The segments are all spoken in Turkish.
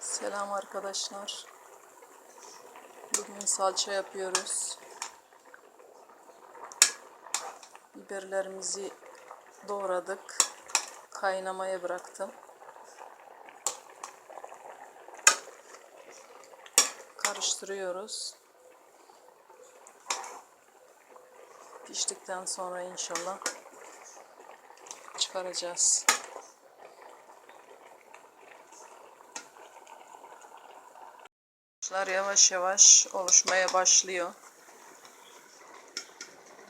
Selam arkadaşlar. Bugün salça yapıyoruz. Biberlerimizi doğradık. Kaynamaya bıraktım. Karıştırıyoruz. Piştikten sonra inşallah çıkaracağız. Saçlar yavaş yavaş oluşmaya başlıyor.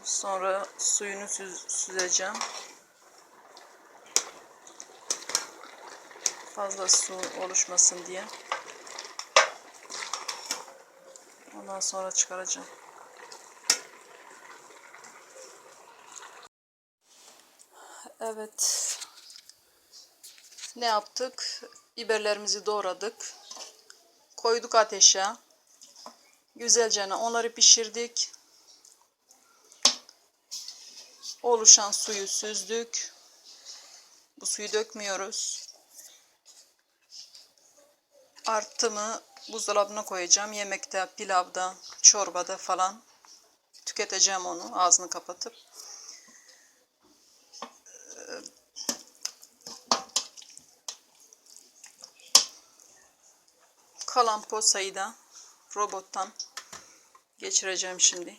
Sonra suyunu süz- süzeceğim. Fazla su oluşmasın diye. Ondan sonra çıkaracağım. Evet. Ne yaptık? Biberlerimizi doğradık koyduk ateşe. Güzelce onları pişirdik. Oluşan suyu süzdük. Bu suyu dökmüyoruz. Artımı buzdolabına koyacağım. Yemekte, pilavda, çorbada falan tüketeceğim onu ağzını kapatıp. Kalan posayı da robottan geçireceğim şimdi.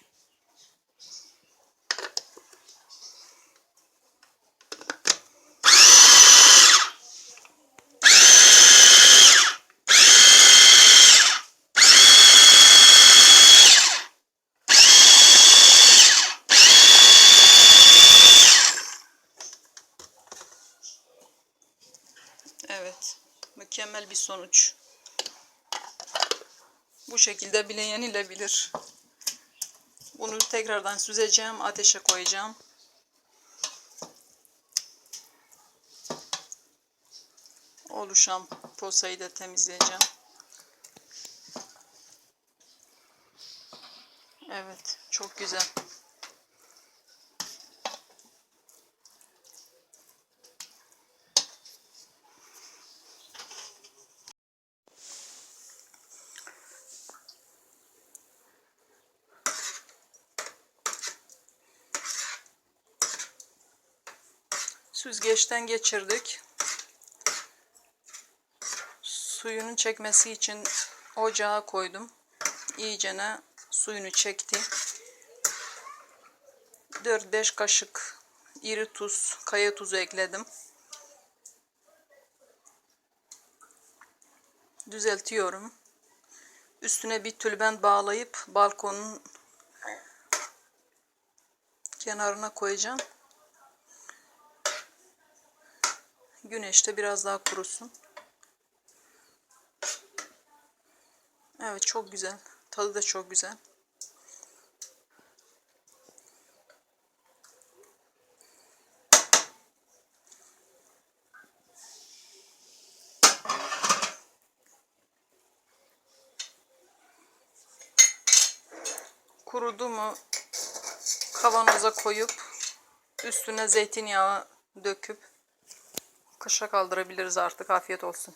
Evet, mükemmel bir sonuç. Bu şekilde bile yenilebilir. Bunu tekrardan süzeceğim. Ateşe koyacağım. Oluşan posayı da temizleyeceğim. Evet. Çok güzel. Süzgeçten geçirdik. Suyunu çekmesi için ocağa koydum. İyicene suyunu çekti. 4-5 kaşık iri tuz, kaya tuzu ekledim. Düzeltiyorum. Üstüne bir tülbent bağlayıp balkonun kenarına koyacağım. Güneşte biraz daha kurusun. Evet çok güzel. Tadı da çok güzel. Kurudu mu kavanoza koyup üstüne zeytinyağı döküp kışa kaldırabiliriz artık. Afiyet olsun.